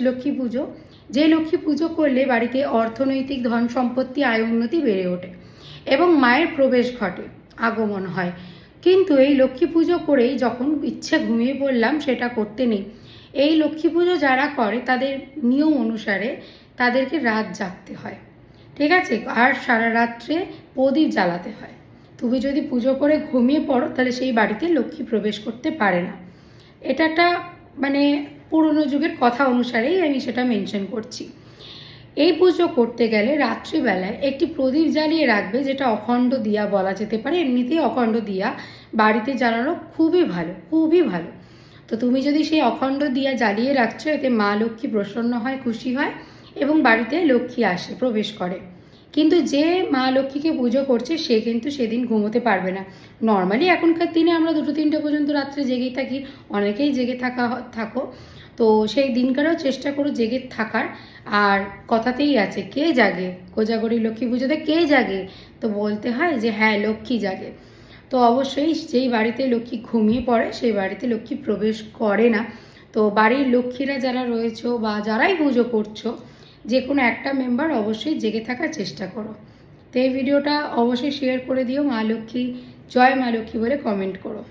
লক্ষ্মী পুজো। যে লক্ষ্মী পুজো করলে বাড়িতে অর্থনৈতিক ধন সম্পত্তি, আয় উন্নতি বেড়ে ওঠে এবং মায়ের প্রবেশ ঘটে, আগমন হয়। কিন্তু এই লক্ষ্মী পুজো করেই যখন ইচ্ছে ঘুমিয়ে পড়লাম, সেটা করতে নেই। এই লক্ষ্মী পুজো যারা করে, তাদের নিয়ম অনুসারে তাদেরকে রাত জাগতে হয়। ঠিক আছে? আর সারা রাত্রে প্রদীপ জ্বালাতে হয়। তুমি যদি পুজো করে ঘুমিয়ে পড়ো, তাহলে সেই বাড়িতে লক্ষ্মী প্রবেশ করতে পারে না। এটা একটা মানে পুরনো যুগের কথা অনুসারেই আমি সেটা মেনশন করছি। এই পুজো করতে গেলে রাত্রিবেলায় একটি প্রদীপ জ্বালিয়ে রাখবে যেটা অখণ্ড দিয়া বলা যেতে পারে। এমনিতেই অখণ্ড দিয়া বাড়িতে জ্বালানো খুবই ভালো খুবই ভালো। তো তুমি যদি সেই অখণ্ড দিয়া জ্বালিয়ে রাখছো, এতে মা লক্ষ্মী প্রসন্ন হয়, খুশি হয় এবং বাড়িতে লক্ষ্মী আসে, প্রবেশ করে। কিন্তু যে মা লক্ষ্মীকে পুজো করছে, সে কিন্তু সেদিন ঘুমোতে পারবে না। নর্মালি এখনকার দিনে আমরা দুটো তিনটে পর্যন্ত রাত্রে জেগেই থাকি, অনেকেই জেগে থাকা থাকো। তো সেই দিনকারও চেষ্টা করো জেগে থাকার। আর কথাতেই আছে, কে জাগে? কোজাগরি লক্ষ্মী পুজোতে কে জাগে? তো বলতে হয় যে হ্যাঁ লক্ষ্মী জাগে। তো অবশ্যই যেই বাড়িতে লক্ষ্মী ঘুমিয়ে পড়ে, সেই বাড়িতে লক্ষ্মী প্রবেশ করে না। তো বাড়ির লক্ষ্মীরা যারা রয়েছো বা যারাই পুজো করছ যে কোনো একটা মেম্বার অবশ্যই জেগে থাকার চেষ্টা করো। তো এই ভিডিওটা অবশ্যই শেয়ার করে দিও মা লক্ষ্মী, জয় মা লক্ষ্মী বলে কমেন্ট করো।